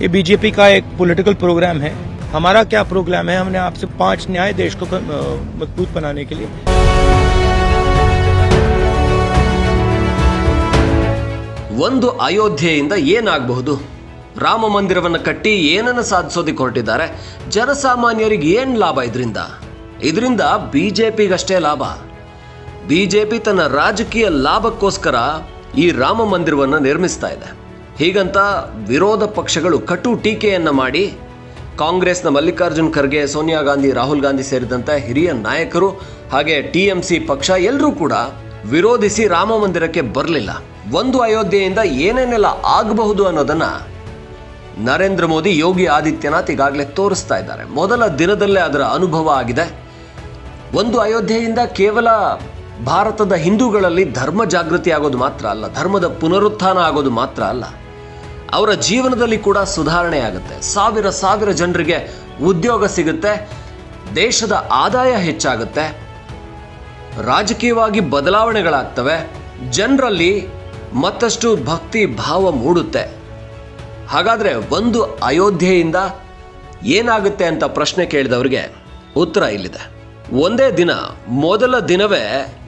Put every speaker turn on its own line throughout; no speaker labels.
ये बीजेपी का एक पॉलिटिकल प्रोग्राम है हमारा क्या प्रोग्राम है हमने आपसे पांच न्याय देश को अ, मजबूत बनाने के लिए
ಒಂದು ಅಯೋಧ್ಯೆಯಿಂದ ಏನಾಗಬಹುದು ರಾಮ ಮಂದಿರವನ್ನು ಕಟ್ಟಿ ಏನನ್ನು ಸಾಧಿಸೋದಕ್ಕೆ ಹೊರಟಿದ್ದಾರೆ ಜನಸಾಮಾನ್ಯರಿಗೆ ಏನು ಲಾಭ ಇದರಿಂದ ಇದರಿಂದ ಬಿಜೆಪಿಗಷ್ಟೇ ಲಾಭ ಬಿಜೆಪಿ ತನ್ನ ರಾಜಕೀಯ ಲಾಭಕ್ಕೋಸ್ಕರ ಈ ರಾಮ ಮಂದಿರವನ್ನು ನಿರ್ಮಿಸ್ತಾ ಇದೆ ಹೀಗಂತ ವಿರೋಧ ಪಕ್ಷಗಳು ಕಟು ಟೀಕೆಯನ್ನು ಮಾಡಿ ಕಾಂಗ್ರೆಸ್ನ ಮಲ್ಲಿಕಾರ್ಜುನ್ ಖರ್ಗೆ, ಸೋನಿಯಾ ಗಾಂಧಿ, ರಾಹುಲ್ ಗಾಂಧಿ ಸೇರಿದಂತೆ ಹಿರಿಯ ನಾಯಕರು ಹಾಗೆ ಟಿ ಎಂ ಸಿ ಪಕ್ಷ ಎಲ್ಲರೂ ಕೂಡ ವಿರೋಧಿಸಿ ರಾಮ ಮಂದಿರಕ್ಕೆ ಬರಲಿಲ್ಲ. ಒಂದು ಅಯೋಧ್ಯೆಯಿಂದ ಏನೇನೆಲ್ಲ ಆಗಬಹುದು ಅನ್ನೋದನ್ನು ನರೇಂದ್ರ ಮೋದಿ, ಯೋಗಿ ಆದಿತ್ಯನಾಥ್ ಈಗಾಗಲೇ ತೋರಿಸ್ತಾ ಇದ್ದಾರೆ. ಮೊದಲ ದಿನದಲ್ಲೇ ಅದರ ಅನುಭವ ಆಗಿದೆ. ಒಂದು ಅಯೋಧ್ಯೆಯಿಂದ ಕೇವಲ ಭಾರತದ ಹಿಂದೂಗಳಲ್ಲಿ ಧರ್ಮ ಜಾಗೃತಿ ಆಗೋದು ಮಾತ್ರ ಅಲ್ಲ, ಧರ್ಮದ ಪುನರುತ್ಥಾನ ಆಗೋದು ಮಾತ್ರ ಅಲ್ಲ. ಅವರ ಜೀವನದಲ್ಲಿ ಕೂಡ ಸುಧಾರಣೆ ಆಗುತ್ತೆ ಸಾವಿರ ಸಾವಿರ ಜನರಿಗೆ ಉದ್ಯೋಗ ಸಿಗುತ್ತೆ. ದೇಶದ ಆದಾಯ ಹೆಚ್ಚಾಗುತ್ತೆ. ರಾಜಕೀಯವಾಗಿ ಬದಲಾವಣೆಗಳಾಗ್ತವೆ. ಜನರಲ್ಲಿ ಮತ್ತಷ್ಟು ಭಕ್ತಿ ಭಾವ ಮೂಡುತ್ತೆ. ಹಾಗಾದರೆ ಒಂದು ಅಯೋಧ್ಯೆಯಿಂದ ಏನಾಗುತ್ತೆ ಅಂತ ಪ್ರಶ್ನೆ ಕೇಳಿದವರಿಗೆ ಉತ್ತರ ಇಲ್ಲಿದೆ. ಒಂದೇ ದಿನ, ಮೊದಲ ದಿನವೇ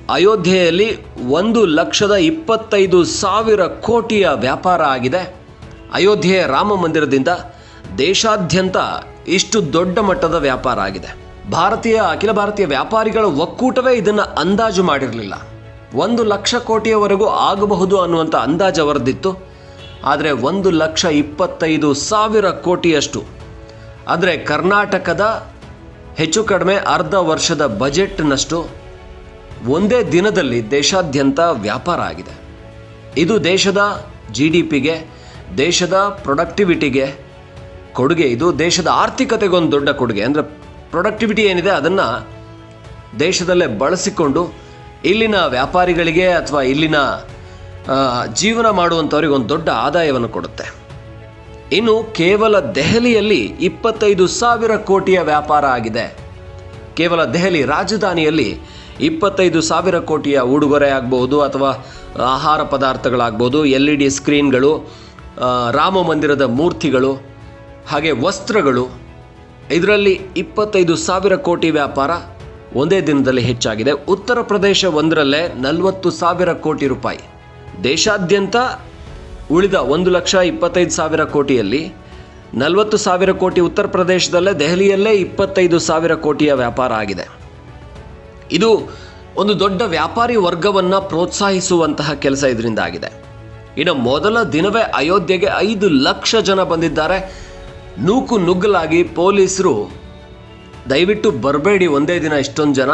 ಅಯೋಧ್ಯೆಯಲ್ಲಿ ಒಂದು ಲಕ್ಷದ ಇಪ್ಪತ್ತೈದು ಸಾವಿರ ಕೋಟಿಯ ವ್ಯಾಪಾರ ಆಗಿದೆ. ಅಯೋಧ್ಯೆಯ ರಾಮ ಮಂದಿರದಿಂದ ದೇಶಾದ್ಯಂತ ಇಷ್ಟು ದೊಡ್ಡ ಮಟ್ಟದ ವ್ಯಾಪಾರ ಆಗಿದೆ. ಭಾರತೀಯ, ಅಖಿಲ ಭಾರತೀಯ ವ್ಯಾಪಾರಿಗಳ ಒಕ್ಕೂಟವೇ ಇದನ್ನು ಅಂದಾಜು ಮಾಡಿರಲಿಲ್ಲ. ಒಂದು ಲಕ್ಷ ಕೋಟಿಯವರೆಗೂ ಆಗಬಹುದು ಅನ್ನುವಂಥ ಅಂದಾಜು ಅವರದಿತ್ತು ಆದರೆ ಒಂದು ಲಕ್ಷ ಇಪ್ಪತ್ತೈದು ಸಾವಿರ ಕೋಟಿಯಷ್ಟು. ಆದರೆ ಕರ್ನಾಟಕದ ಹೆಚ್ಚು ಕಡಿಮೆ ಅರ್ಧ ವರ್ಷದ ಬಜೆಟ್ನಷ್ಟು ಒಂದೇ ದಿನದಲ್ಲಿ ದೇಶಾದ್ಯಂತ ವ್ಯಾಪಾರ ಆಗಿದೆ. ಇದು ದೇಶದ ಜಿ ಡಿ ಪಿಗೆ ದೇಶದ ಪ್ರೊಡಕ್ಟಿವಿಟಿಗೆ ಕೊಡುಗೆ. ಇದು ದೇಶದ ಆರ್ಥಿಕತೆಗೆ ಒಂದು ದೊಡ್ಡ ಕೊಡುಗೆ. ಅಂದರೆ ಪ್ರೊಡಕ್ಟಿವಿಟಿ ಏನಿದೆ, ಅದನ್ನು ದೇಶದಲ್ಲೇ ಬಳಸಿಕೊಂಡು ಇಲ್ಲಿನ ವ್ಯಾಪಾರಿಗಳಿಗೆ ಅಥವಾ ಇಲ್ಲಿನ ಜೀವನ ಮಾಡುವಂಥವ್ರಿಗೆ ಒಂದು ದೊಡ್ಡ ಆದಾಯವನ್ನು ಕೊಡುತ್ತೆ. ಇನ್ನು ಕೇವಲ ದೆಹಲಿಯಲ್ಲಿ ಇಪ್ಪತ್ತೈದು ಸಾವಿರ ಕೋಟಿಯ ವ್ಯಾಪಾರ ಆಗಿದೆ. ಕೇವಲ ದೆಹಲಿ ರಾಜಧಾನಿಯಲ್ಲಿ ಇಪ್ಪತ್ತೈದು ಸಾವಿರ ಕೋಟಿಯ ಉಡುಗೊರೆ ಆಗ್ಬೋದು ಅಥವಾ ಆಹಾರ ಪದಾರ್ಥಗಳಾಗ್ಬೋದು ಎಲ್ ಇ ಡಿ ಸ್ಕ್ರೀನ್ಗಳು ರಾಮ ಮಂದಿರದ ಮೂರ್ತಿಗಳು, ಹಾಗೆ ವಸ್ತ್ರಗಳು, ಇದರಲ್ಲಿ ಇಪ್ಪತ್ತೈದು ಸಾವಿರ ಕೋಟಿ ವ್ಯಾಪಾರ ಒಂದೇ ದಿನದಲ್ಲಿ ಹೆಚ್ಚಾಗಿದೆ. ಉತ್ತರ ಪ್ರದೇಶ ಒಂದರಲ್ಲೇ ನಲವತ್ತು ಸಾವಿರ ಕೋಟಿ ರೂಪಾಯಿ. ದೇಶಾದ್ಯಂತ ಉಳಿದ ಒಂದು ಲಕ್ಷ ಇಪ್ಪತ್ತೈದು ಸಾವಿರ ಕೋಟಿಯಲ್ಲಿ ನಲವತ್ತು ಸಾವಿರ ಕೋಟಿ ಉತ್ತರ ಪ್ರದೇಶದಲ್ಲೇ, ದೆಹಲಿಯಲ್ಲೇ ಇಪ್ಪತ್ತೈದು ಸಾವಿರ ಕೋಟಿಯ ವ್ಯಾಪಾರ ಆಗಿದೆ. ಇದು ಒಂದು ದೊಡ್ಡ ವ್ಯಾಪಾರಿ ವರ್ಗವನ್ನು ಪ್ರೋತ್ಸಾಹಿಸುವಂತಹ ಕೆಲಸ ಇದರಿಂದ ಆಗಿದೆ ಇನ್ನು ಮೊದಲ ದಿನವೇ ಅಯೋಧ್ಯೆಗೆ ಐದು ಲಕ್ಷ ಜನ ಬಂದಿದ್ದಾರೆ. ನೂಕು ನುಗ್ಗಲಾಗಿ ಪೊಲೀಸರು ದಯವಿಟ್ಟು ಬರಬೇಡಿ ಒಂದೇ ದಿನ ಇಷ್ಟೊಂದು ಜನ.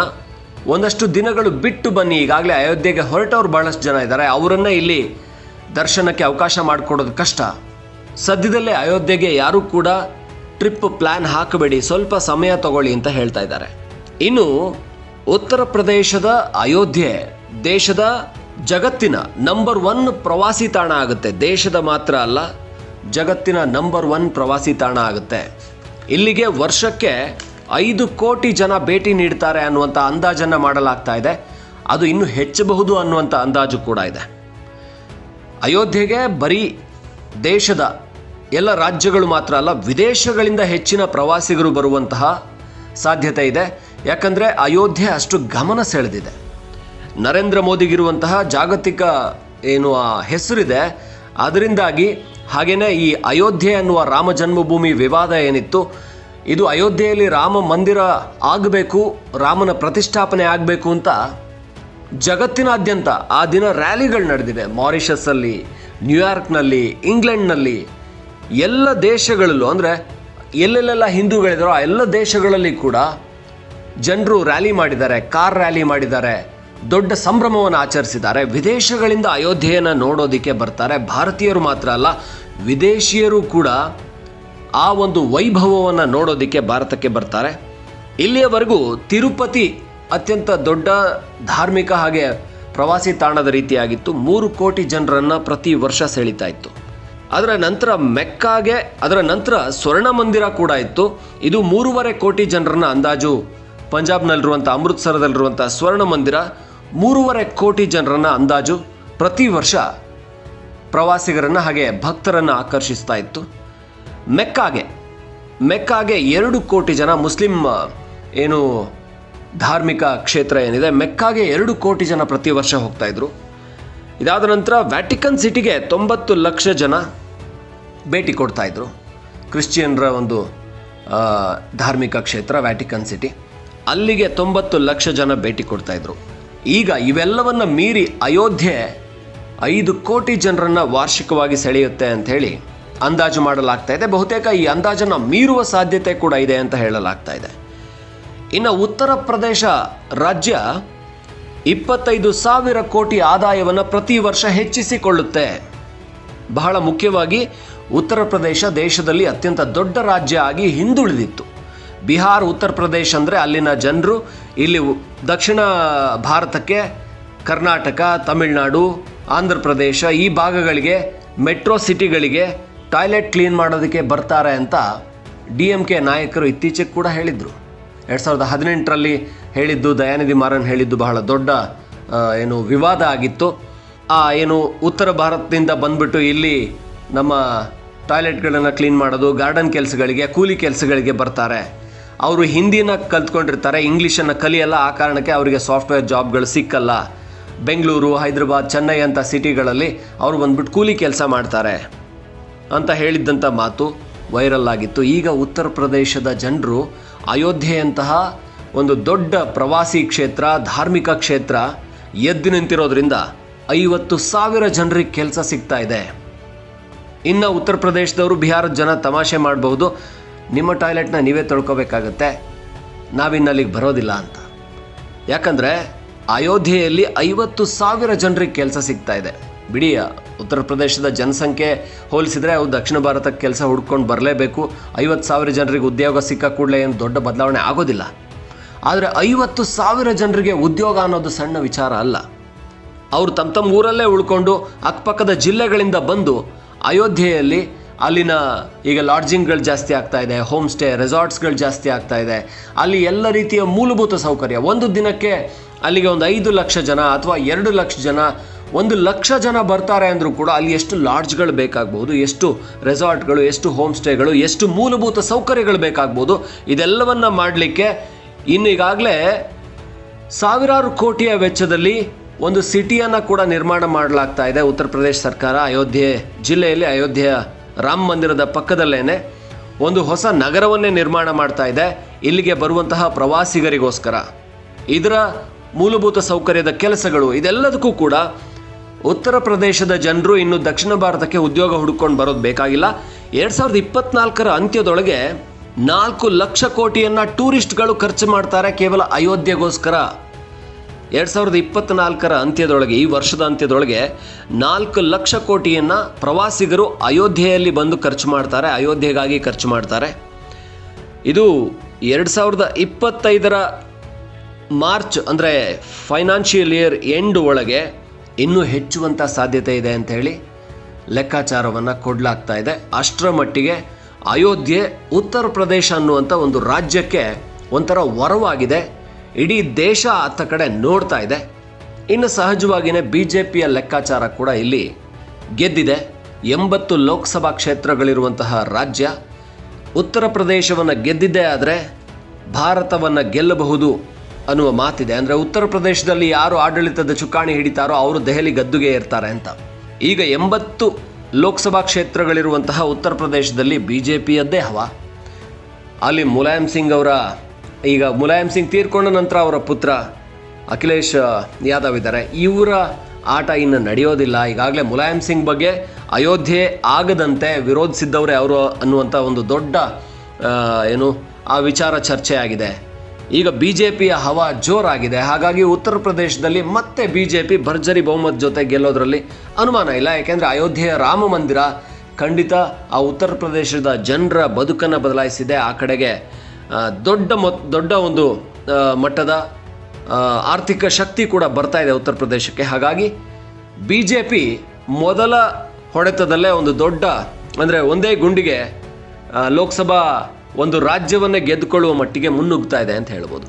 ಒಂದಷ್ಟು ದಿನಗಳು ಬಿಟ್ಟು ಬನ್ನಿ. ಈಗಾಗಲೇ ಅಯೋಧ್ಯೆಗೆ ಹೊರಟವ್ರು ಭಾಳಷ್ಟು ಜನ ಇದ್ದಾರೆ. ಅವರನ್ನೇ ಇಲ್ಲಿ ದರ್ಶನಕ್ಕೆ ಅವಕಾಶ ಮಾಡಿಕೊಡೋದು ಕಷ್ಟ. ಸದ್ಯದಲ್ಲೇ ಅಯೋಧ್ಯೆಗೆ ಯಾರೂ ಕೂಡ ಟ್ರಿಪ್ ಪ್ಲ್ಯಾನ್ ಹಾಕಬೇಡಿ. ಸ್ವಲ್ಪ ಸಮಯ ತಗೊಳ್ಳಿ ಅಂತ ಹೇಳ್ತಾ ಇದ್ದಾರೆ. ಇನ್ನು ಉತ್ತರ ಪ್ರದೇಶದ ಅಯೋಧ್ಯೆ ದೇಶದ ಜಗತ್ತಿನ ನಂಬರ್ ಒನ್ ಪ್ರವಾಸಿ ತಾಣ ಆಗುತ್ತೆ. ದೇಶದ ಮಾತ್ರ ಅಲ್ಲ, ಜಗತ್ತಿನ ನಂಬರ್ ಒನ್ ಪ್ರವಾಸಿ ತಾಣ ಆಗುತ್ತೆ. ಇಲ್ಲಿಗೆ ವರ್ಷಕ್ಕೆ ಐದು ಕೋಟಿ ಜನ ಭೇಟಿ ನೀಡ್ತಾರೆ ಅನ್ನುವಂಥ ಅಂದಾಜನ್ನು ಮಾಡಲಾಗ್ತಾ ಇದೆ. ಅದು ಇನ್ನೂ ಹೆಚ್ಚಬಹುದು ಅನ್ನುವಂಥ ಅಂದಾಜು ಕೂಡ ಇದೆ. ಅಯೋಧ್ಯೆಗೆ ಬರೀ ದೇಶದ ಎಲ್ಲ ರಾಜ್ಯಗಳು ಮಾತ್ರ ಅಲ್ಲ, ವಿದೇಶಗಳಿಂದ ಹೆಚ್ಚಿನ ಪ್ರವಾಸಿಗರು ಬರುವಂತಹ ಸಾಧ್ಯತೆ ಇದೆ. ಯಾಕಂದರೆ ಅಯೋಧ್ಯೆ ಅಷ್ಟು ಗಮನ ಸೆಳೆದಿದೆ. ನರೇಂದ್ರ ಮೋದಿಗಿರುವಂತಹ ಜಾಗತಿಕ ಏನು ಆ ಹೆಸರಿದೆ, ಅದರಿಂದಾಗಿ ಹಾಗೆಯೇ ಈ ಅಯೋಧ್ಯೆ ಅನ್ನುವ ರಾಮ ಜನ್ಮಭೂಮಿ ವಿವಾದ ಏನಿತ್ತು, ಇದು ಅಯೋಧ್ಯೆಯಲ್ಲಿ ರಾಮ ಮಂದಿರ ಆಗಬೇಕು, ರಾಮನ ಪ್ರತಿಷ್ಠಾಪನೆ ಆಗಬೇಕು ಅಂತ ಜಗತ್ತಿನಾದ್ಯಂತ ಆ ದಿನ ರ್ಯಾಲಿಗಳು ನಡೆದಿವೆ. ಮಾರಿಷಸ್ಸಲ್ಲಿ, ನ್ಯೂಯಾರ್ಕ್ನಲ್ಲಿ, ಇಂಗ್ಲೆಂಡ್ನಲ್ಲಿ, ಎಲ್ಲ ದೇಶಗಳಲ್ಲೂ, ಅಂದರೆ ಎಲ್ಲೆಲ್ಲೆಲ್ಲ ಹಿಂದೂಗಳಿದಾರೋ ಆ ಎಲ್ಲ ದೇಶಗಳಲ್ಲಿ ಕೂಡ ಜನರು ರ್ಯಾಲಿ ಮಾಡಿದ್ದಾರೆ, ಕಾರ್ ರ್ಯಾಲಿ ಮಾಡಿದ್ದಾರೆ. ದೊಡ್ಡ ಸಂಭ್ರಮವನ್ನು ಆಚರಿಸಿದ್ದಾರೆ. ವಿದೇಶಗಳಿಂದ ಅಯೋಧ್ಯೆಯನ್ನು ನೋಡೋದಕ್ಕೆ ಬರ್ತಾರೆ. ಭಾರತೀಯರು ಮಾತ್ರ ಅಲ್ಲ, ವಿದೇಶಿಯರು ಕೂಡ ಆ ಒಂದು ವೈಭವವನ್ನು ನೋಡೋದಕ್ಕೆ ಭಾರತಕ್ಕೆ ಬರ್ತಾರೆ. ಇಲ್ಲಿಯವರೆಗೂ ತಿರುಪತಿ ಅತ್ಯಂತ ದೊಡ್ಡ ಧಾರ್ಮಿಕ ಹಾಗೆ ಪ್ರವಾಸಿ ತಾಣದ ರೀತಿಯಾಗಿತ್ತು. ಮೂರು ಕೋಟಿ ಜನರನ್ನು ಪ್ರತಿ ವರ್ಷ ಸೆಳೀತಾ ಇತ್ತು. ಅದರ ನಂತರ ಮೆಕ್ಕಾಗೆ, ಅದರ ನಂತರ ಸ್ವರ್ಣ ಮಂದಿರ ಕೂಡ ಇತ್ತು. ಇದು ಮೂರುವರೆ ಕೋಟಿ ಜನರನ್ನು ಅಂದಾಜು ಪಂಜಾಬ್ನಲ್ಲಿರುವಂಥ ಅಮೃತ್ಸರದಲ್ಲಿರುವಂಥ ಸ್ವರ್ಣ ಮಂದಿರ ಮೂರುವರೆ ಕೋಟಿ ಜನರನ್ನ ಅಂದಾಜು ಪ್ರತಿ ವರ್ಷ ಪ್ರವಾಸಿಗರನ್ನು ಹಾಗೆ ಭಕ್ತರನ್ನು ಆಕರ್ಷಿಸ್ತಾ ಇತ್ತು. ಮೆಕ್ಕಾಗೆ ಮೆಕ್ಕಾಗೆ ಎರಡು ಕೋಟಿ ಜನ ಮುಸ್ಲಿಂ ಏನು ಧಾರ್ಮಿಕ ಕ್ಷೇತ್ರ ಏನಿದೆ, ಮೆಕ್ಕಾಗೆ ಎರಡು ಕೋಟಿ ಜನ ಪ್ರತಿ ವರ್ಷ ಹೋಗ್ತಾ ಇದ್ರು. ಇದಾದ ನಂತರ ವ್ಯಾಟಿಕನ್ ಸಿಟಿಗೆ ತೊಂಬತ್ತು ಲಕ್ಷ ಜನ ಭೇಟಿ ಕೊಡ್ತಾ ಇದ್ರು. ಕ್ರಿಶ್ಚಿಯನ್ರ ಒಂದು ಧಾರ್ಮಿಕ ಕ್ಷೇತ್ರ ವ್ಯಾಟಿಕನ್ ಸಿಟಿ. ಅಲ್ಲಿಗೆ ತೊಂಬತ್ತು ಲಕ್ಷ ಜನ ಭೇಟಿ ಕೊಡ್ತಾ ಇದ್ರು. ಈಗ ಇವೆಲ್ಲವನ್ನು ಮೀರಿ ಅಯೋಧ್ಯೆ ಐದು ಕೋಟಿ ಜನರನ್ನು ವಾರ್ಷಿಕವಾಗಿ ಸೆಳೆಯುತ್ತೆ ಅಂತ ಹೇಳಿ ಅಂದಾಜು ಮಾಡಲಾಗ್ತಾ ಇದೆ. ಬಹುತೇಕ ಈ ಅಂದಾಜನ್ನು ಮೀರುವ ಸಾಧ್ಯತೆ ಕೂಡ ಇದೆ ಅಂತ ಹೇಳಲಾಗ್ತಾ ಇದೆ. ಇನ್ನು ಉತ್ತರ ಪ್ರದೇಶ ರಾಜ್ಯ ಇಪ್ಪತ್ತೈದು ಸಾವಿರ ಕೋಟಿ ಆದಾಯವನ್ನು ಪ್ರತಿ ವರ್ಷ ಹೆಚ್ಚಿಸಿಕೊಳ್ಳುತ್ತೆ. ಬಹಳ ಮುಖ್ಯವಾಗಿ ಉತ್ತರ ಪ್ರದೇಶ ದೇಶದಲ್ಲಿ ಅತ್ಯಂತ ದೊಡ್ಡ ರಾಜ್ಯ ಆಗಿ ಹಿಂದುಳಿದಿತ್ತು. ಬಿಹಾರ್, ಉತ್ತರ ಪ್ರದೇಶ ಅಂದರೆ ಅಲ್ಲಿನ ಜನರು, ಇಲ್ಲಿ ದಕ್ಷಿಣ ಭಾರತಕ್ಕೆ ಕರ್ನಾಟಕ, ತಮಿಳುನಾಡು, ಆಂಧ್ರ ಪ್ರದೇಶ ಈ ಭಾಗಗಳಿಗೆ ಮೆಟ್ರೋ ಸಿಟಿಗಳಿಗೆ ಟಾಯ್ಲೆಟ್ ಕ್ಲೀನ್ ಮಾಡೋದಕ್ಕೆ ಬರ್ತಾರೆ ಅಂತ ಡಿ ಎಂ ಕೆ ನಾಯಕರು ಇತ್ತೀಚೆಗೆ ಕೂಡ ಹೇಳಿದರು. ಎರಡು ಸಾವಿರದ ಹದಿನೆಂಟರಲ್ಲಿ ಹೇಳಿದ್ದು ದಯಾನಿಧಿ ಮಾರನ್ ಹೇಳಿದ್ದು ಬಹಳ ದೊಡ್ಡ ಏನು ವಿವಾದ ಆಗಿತ್ತು. ಆ, ಏನು ಉತ್ತರ ಭಾರತದಿಂದ ಬಂದ್ಬಿಟ್ಟು ಇಲ್ಲಿ ನಮ್ಮ ಟಾಯ್ಲೆಟ್ಗಳನ್ನು ಕ್ಲೀನ್ ಮಾಡೋದು, ಗಾರ್ಡನ್ ಕೆಲಸಗಳಿಗೆ, ಕೂಲಿ ಕೆಲಸಗಳಿಗೆ ಬರ್ತಾರೆ. ಅವರು ಹಿಂದಿನ ಕಲ್ತ್ಕೊಂಡಿರ್ತಾರೆ, ಇಂಗ್ಲೀಷನ್ನು ಕಲಿಯಲ್ಲ, ಆ ಕಾರಣಕ್ಕೆ ಅವರಿಗೆ ಸಾಫ್ಟ್ವೇರ್ ಜಾಬ್ಗಳು ಸಿಕ್ಕಲ್ಲ. ಬೆಂಗಳೂರು, ಹೈದರಾಬಾದ್, ಚೆನ್ನೈ ಅಂತ ಸಿಟಿಗಳಲ್ಲಿ ಅವರು ಬಂದ್ಬಿಟ್ಟು ಕೂಲಿ ಕೆಲಸ ಮಾಡ್ತಾರೆ. ಅಂತ ಹೇಳಿದ್ದಂಥ ಮಾತು ವೈರಲ್ ಆಗಿತ್ತು. ಈಗ ಉತ್ತರ ಪ್ರದೇಶದ ಜನರು ಅಯೋಧ್ಯೆಯಂತಹ ಒಂದು ದೊಡ್ಡ ಪ್ರವಾಸಿ ಕ್ಷೇತ್ರ, ಧಾರ್ಮಿಕ ಕ್ಷೇತ್ರ ಎದ್ದು ನಿಂತಿರೋದ್ರಿಂದ ಐವತ್ತು ಸಾವಿರ ಜನರಿಗೆ ಕೆಲಸ ಸಿಗ್ತಾ ಇದೆ. ಇನ್ನು ಉತ್ತರ ಪ್ರದೇಶದವರು ಬಿಹಾರದ ಜನ ತಮಾಷೆ ಮಾಡಬಹುದು. ನಿಮ್ಮ ಟಾಯ್ಲೆಟ್ನ ನೀವೇ ತೊಳ್ಕೊಬೇಕಾಗತ್ತೆ. ನಾವಿನ್ನಲ್ಲಿಗೆ ಬರೋದಿಲ್ಲ ಅಂತ. ಯಾಕಂದರೆ ಅಯೋಧ್ಯೆಯಲ್ಲಿ ಐವತ್ತು ಸಾವಿರ ಜನರಿಗೆ ಕೆಲಸ ಸಿಗ್ತಾ ಇದೆ. ಬಿಡಿ, ಉತ್ತರ ಪ್ರದೇಶದ ಜನಸಂಖ್ಯೆ ಹೋಲಿಸಿದರೆ ಅವು ದಕ್ಷಿಣ ಭಾರತಕ್ಕೆ ಕೆಲಸ ಹುಡ್ಕೊಂಡು ಬರಲೇಬೇಕು. ಐವತ್ತು ಸಾವಿರ ಜನರಿಗೆ ಉದ್ಯೋಗ ಸಿಕ್ಕ ಕೂಡಲೇ ಏನು ದೊಡ್ಡ ಬದಲಾವಣೆ ಆಗೋದಿಲ್ಲ. ಆದರೆ ಐವತ್ತು ಸಾವಿರ ಜನರಿಗೆ ಉದ್ಯೋಗ ಅನ್ನೋದು ಸಣ್ಣ ವಿಚಾರ ಅಲ್ಲ. ಅವರು ತಮ್ಮ ತಮ್ಮ ಊರಲ್ಲೇ ಉಳ್ಕೊಂಡು ಅಕ್ಕಪಕ್ಕದ ಜಿಲ್ಲೆಗಳಿಂದ ಬಂದು ಅಯೋಧ್ಯೆಯಲ್ಲಿ ಅಲ್ಲಿನ ಈಗ ಲಾಡ್ಜಿಂಗ್ಗಳು ಜಾಸ್ತಿ ಆಗ್ತಾ ಇದೆ ಹೋಮ್ ಸ್ಟೇ ರೆಸಾರ್ಟ್ಸ್ಗಳು ಜಾಸ್ತಿ ಆಗ್ತಾ ಇದೆ. ಅಲ್ಲಿ ಎಲ್ಲ ರೀತಿಯ ಮೂಲಭೂತ ಸೌಕರ್ಯ. ಒಂದು ದಿನಕ್ಕೆ ಅಲ್ಲಿಗೆ ಒಂದು ಐದು ಲಕ್ಷ ಜನ ಅಥವಾ ಎರಡು ಲಕ್ಷ ಜನ, ಒಂದು ಲಕ್ಷ ಜನ ಬರ್ತಾರೆ ಅಂದರೂ ಕೂಡ ಅಲ್ಲಿ ಎಷ್ಟು ಲಾಡ್ಜ್ಗಳು ಬೇಕಾಗ್ಬೋದು, ಎಷ್ಟು ರೆಸಾರ್ಟ್ಗಳು, ಎಷ್ಟು ಹೋಮ್ ಸ್ಟೇಗಳು ಎಷ್ಟು ಮೂಲಭೂತ ಸೌಕರ್ಯಗಳು ಬೇಕಾಗ್ಬೋದು, ಇದೆಲ್ಲವನ್ನ ಮಾಡಲಿಕ್ಕೆ ಇನ್ನು ಈಗಾಗಲೇ ಸಾವಿರಾರು ಕೋಟಿಯ ವೆಚ್ಚದಲ್ಲಿ ಒಂದು ಸಿಟಿಯನ್ನು ಕೂಡ ನಿರ್ಮಾಣ ಮಾಡಲಾಗ್ತಾ ಇದೆ ಉತ್ತರ ಪ್ರದೇಶ ಸರ್ಕಾರ, ಅಯೋಧ್ಯೆ ಜಿಲ್ಲೆಯಲ್ಲಿ ಅಯೋಧ್ಯೆಯ ರಾಮ ಮಂದಿರದ ಪಕ್ಕದಲ್ಲೇನೆ ಒಂದು ಹೊಸ ನಗರವನ್ನೇ ನಿರ್ಮಾಣ ಮಾಡ್ತಾ ಇದೆ. ಇಲ್ಲಿಗೆ ಬರುವಂತಹ ಪ್ರವಾಸಿಗರಿಗೋಸ್ಕರ. ಇದರ ಮೂಲಭೂತ ಸೌಕರ್ಯದ ಕೆಲಸಗಳು, ಇದೆಲ್ಲದಕ್ಕೂ ಕೂಡ ಉತ್ತರ ಪ್ರದೇಶದ ಜನರು ಇನ್ನು ದಕ್ಷಿಣ ಭಾರತಕ್ಕೆ ಉದ್ಯೋಗ ಹುಡುಕೊಂಡು ಬರೋದು ಬೇಕಾಗಿಲ್ಲ. ಎರಡ್ ಸಾವಿರದ ಇಪ್ಪತ್ನಾಲ್ಕರ ಅಂತ್ಯದೊಳಗೆ ನಾಲ್ಕು ಲಕ್ಷ ಕೋಟಿಯನ್ನ ಟೂರಿಸ್ಟ್ಗಳು ಖರ್ಚು ಮಾಡ್ತಾರೆ ಕೇವಲ ಅಯೋಧ್ಯೆಗೋಸ್ಕರ. ಎರಡ್ ಸಾವಿರದ ಇಪ್ಪತ್ನಾಲ್ಕರ ಅಂತ್ಯದೊಳಗೆ, ಈ ವರ್ಷದ ಅಂತ್ಯದೊಳಗೆ ನಾಲ್ಕು ಲಕ್ಷ ಕೋಟಿಯನ್ನು ಪ್ರವಾಸಿಗರು ಅಯೋಧ್ಯೆಯಲ್ಲಿ ಬಂದು ಖರ್ಚು ಮಾಡ್ತಾರೆ, ಅಯೋಧ್ಯೆಗಾಗಿ ಖರ್ಚು ಮಾಡ್ತಾರೆ. ಇದು ಎರಡು ಸಾವಿರದ ಇಪ್ಪತ್ತೈದರ ಮಾರ್ಚ್, ಅಂದರೆ ಫೈನಾನ್ಷಿಯಲ್ ಇಯರ್ ಎಂಡ್ ಒಳಗೆ ಇನ್ನೂ ಹೆಚ್ಚುವಂಥ ಸಾಧ್ಯತೆ ಇದೆ ಅಂತ ಹೇಳಿ ಲೆಕ್ಕಾಚಾರವನ್ನು ಕೊಡಲಾಗ್ತಾ ಇದೆ. ಅಷ್ಟರ ಮಟ್ಟಿಗೆ ಅಯೋಧ್ಯೆ ಉತ್ತರ ಪ್ರದೇಶ ಅನ್ನುವಂಥ ಒಂದು ರಾಜ್ಯಕ್ಕೆ ಒಂಥರ ವರವಾಗಿದೆ. ಇಡೀ ದೇಶ ಅತ್ತ ಕಡೆ ನೋಡ್ತಾ ಇದೆ. ಇನ್ನು ಸಹಜವಾಗಿಯೇ ಬಿ ಜೆ ಪಿಯ ಲೆಕ್ಕಾಚಾರ ಕೂಡ ಇಲ್ಲಿ ಗೆದ್ದಿದೆ. ಎಂಬತ್ತು ಲೋಕಸಭಾ ಕ್ಷೇತ್ರಗಳಿರುವಂತಹ ರಾಜ್ಯ ಉತ್ತರ ಪ್ರದೇಶವನ್ನು ಗೆದ್ದಿದ್ದೇ ಆದರೆ ಭಾರತವನ್ನು ಗೆಲ್ಲಬಹುದು ಅನ್ನುವ ಮಾತಿದೆ. ಅಂದರೆ ಉತ್ತರ ಪ್ರದೇಶದಲ್ಲಿ ಯಾರು ಆಡಳಿತದ ಚುಕ್ಕಾಣಿ ಹಿಡಿತಾರೋ ಅವರು ದೆಹಲಿ ಗದ್ದುಗೆ ಇರ್ತಾರೆ ಅಂತ. ಈಗ ಎಂಬತ್ತು ಲೋಕಸಭಾ ಕ್ಷೇತ್ರಗಳಿರುವಂತಹ ಉತ್ತರ ಪ್ರದೇಶದಲ್ಲಿ ಬಿ ಜೆ ಪಿಯದ್ದೇ ಹವಾ. ಅಲ್ಲಿ ಮುಲಾಯಂ ಸಿಂಗ್ ಅವರ ಈಗ ಮುಲಾಯಂ ಸಿಂಗ್ ತೀರ್ಕೊಂಡ ನಂತರ ಅವರ ಪುತ್ರ ಅಖಿಲೇಶ್ ಯಾದವ್ ಇದ್ದಾರೆ. ಇವರ ಆಟ ಇನ್ನು ನಡೆಯೋದಿಲ್ಲ. ಈಗಾಗಲೇ ಮುಲಾಯಂ ಸಿಂಗ್ ಬಗ್ಗೆ ಅಯೋಧ್ಯೆ ಆಗದಂತೆ ವಿರೋಧಿಸಿದ್ದವರೇ ಅವರು ಅನ್ನುವಂಥ ಒಂದು ದೊಡ್ಡ ಏನು, ಆ ವಿಚಾರ ಚರ್ಚೆ ಆಗಿದೆ. ಈಗ ಬಿ ಜೆ ಪಿಯ ಹವಾ ಜೋರಾಗಿದೆ. ಹಾಗಾಗಿ ಉತ್ತರ ಪ್ರದೇಶದಲ್ಲಿ ಮತ್ತೆ ಬಿ ಜೆ ಪಿ ಭರ್ಜರಿ ಬಹುಮತ ಜೊತೆ ಗೆಲ್ಲೋದ್ರಲ್ಲಿ ಅನುಮಾನ ಇಲ್ಲ. ಯಾಕೆಂದರೆ ಅಯೋಧ್ಯೆಯ ರಾಮ ಮಂದಿರ ಖಂಡಿತ ಆ ಉತ್ತರ ಪ್ರದೇಶದ ಜನರ ಬದುಕನ್ನು ಬದಲಾಯಿಸಿದೆ. ಆ ಕಡೆಗೆ ದೊಡ್ಡ ಮೊ ದೊಡ್ಡ ಒಂದು ಮಟ್ಟದ ಆರ್ಥಿಕ ಶಕ್ತಿ ಕೂಡ ಬರ್ತಾ ಇದೆ ಉತ್ತರ ಪ್ರದೇಶಕ್ಕೆ. ಹಾಗಾಗಿ ಬಿ ಜೆ ಪಿ ಮೊದಲ ಹೊಡೆತದಲ್ಲೇ ಒಂದು ದೊಡ್ಡ, ಅಂದರೆ ಒಂದೇ ಗುಂಡಿಗೆ ಲೋಕಸಭಾ ಒಂದು ರಾಜ್ಯವನ್ನೇ ಗೆದ್ದುಕೊಳ್ಳುವ ಮಟ್ಟಿಗೆ ಮುನ್ನುಗ್ತಾ ಇದೆ ಅಂತ ಹೇಳ್ಬೋದು.